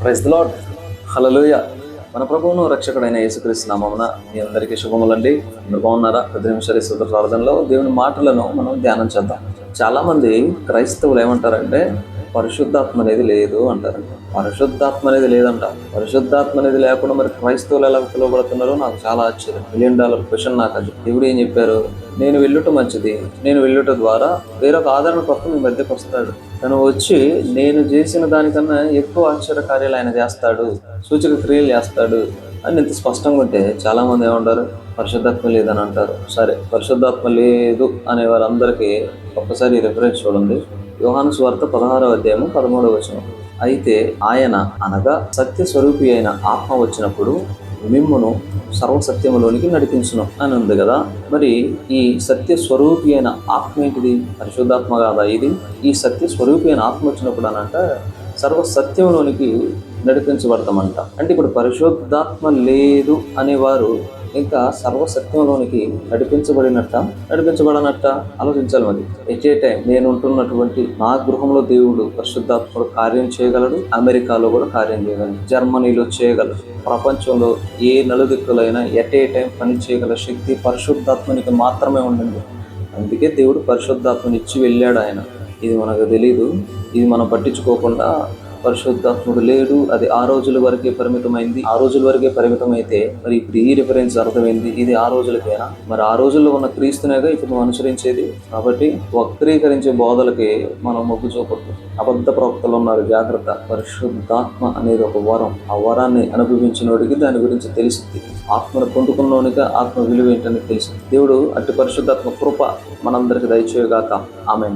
Praise lord హలలోయ మన ప్రభువును రక్షకుడైన యేసుక్రీస్తు నామమున మీ అందరికీ శుభములండి. మీరు బాగున్నారా? పది నిమిషాలు సూత్ర ప్రార్థనలో దేవుని మాటలను మనం ధ్యానం చేద్దాం. చాలామంది క్రైస్తవులు ఏమంటారంటే పరిశుద్ధాత్మ అనేది లేదు అంటారంట పరిశుద్ధాత్మ అనేది లేదంట. పరిశుద్ధాత్మ అనేది లేకుండా మరి క్రైస్తవులు ఎలా పిలువబడుతున్నారో నాకు చాలా ఆశ్చర్యం. మిలియన్ డాలర్ క్వశ్చన్ నాకు అది. దేవుడు ఏం చెప్పారు? నేను వెళ్ళుట మంచిది. నేను వెళ్ళుట ద్వారా వేరొక ఆదరణకర్త మీ మధ్యకు వస్తాడు. తను వచ్చి నేను చేసిన దానికన్నా ఎక్కువ ఆశ్చర్య కార్యాలు ఆయన చేస్తాడు. సూచక క్రియలు చేస్తాడు. అని ఇంత స్పష్టంగా ఉంటే చాలామంది ఏమంటారు పరిశుద్ధాత్మ లేదని అంటారు. సరే పరిశుద్ధాత్మ లేదు అనే వారందరికీ ఒక్కసారి రిఫరెన్స్ చూడండి. యోహాను స్వార్థ పదహారవ అధ్యాయము పదమూడవ వచనం. అయితే ఆయన అనగా సత్య స్వరూపి అయిన ఆత్మ వచ్చినప్పుడు మిమ్మును సర్వసత్యములోనికి నడిపించును అని ఉంది కదా. మరి ఈ సత్య స్వరూపి అయిన ఆత్మ ఏంటిది? పరిశుద్ధాత్మ కాదా ఇది? ఈ సత్య స్వరూపి అయిన ఆత్మ వచ్చినప్పుడు అని అంటే సర్వ నడిపించబడతామంట. అంటే ఇప్పుడు పరిశుద్ధాత్మ లేదు అనేవారు ఇంకా సర్వసత్యంలోనికి నడిపించబడినట్ట? నడిపించబడనట్ట? ఆలోచించాలి మరి. ఎట్ ఏ టైం నేను ఉంటున్నటువంటి నా గృహంలో దేవుడు పరిశుద్ధాత్ముడు కార్యం చేయగలడు అమెరికాలో కూడా కార్యం చేయగలడు జర్మనీలో చేయగలడు ప్రపంచంలో ఏ నలుదిక్కులైనా ఎట్ ఏ టైం పని చేయగల శక్తి పరిశుద్ధాత్మనికి మాత్రమే ఉండండి. అందుకే దేవుడు పరిశుద్ధాత్మని ఇచ్చి వెళ్ళాడు ఆయన. ఇది మనకు తెలియదు ఇది మనం పట్టించుకోకుండా పరిశుద్ధాత్ముడు లేడు. అది ఆ రోజుల వరకే పరిమితమైంది. ఆ రోజుల వరకే పరిమితమైతే మరి ఇప్పుడు ఈ రిఫరెన్స్ అర్థమైంది. ఇది ఆ రోజులకేనా? మరి ఆ రోజుల్లో ఉన్న క్రీస్తునేగా ఇప్పుడు మనం అనుసరించేది? కాబట్టి వక్రీకరించే బోధలకి మనం మొగ్గు చూపొద్దు. అబద్ధ ప్రవక్తలు ఉన్నారు. జాగ్రత్త. పరిశుద్ధాత్మ అనేది ఒక వరం. ఆ వరాన్ని అనుభవించినోడికి దాని గురించి తెలిసింది ఆత్మను పొందుకున్నోనిక ఆత్మ విలువ ఏంటని తెలిసింది దేవుడు అట్టి పరిశుద్ధాత్మ కృప మనందరికి దయచేయగాక. ఆమె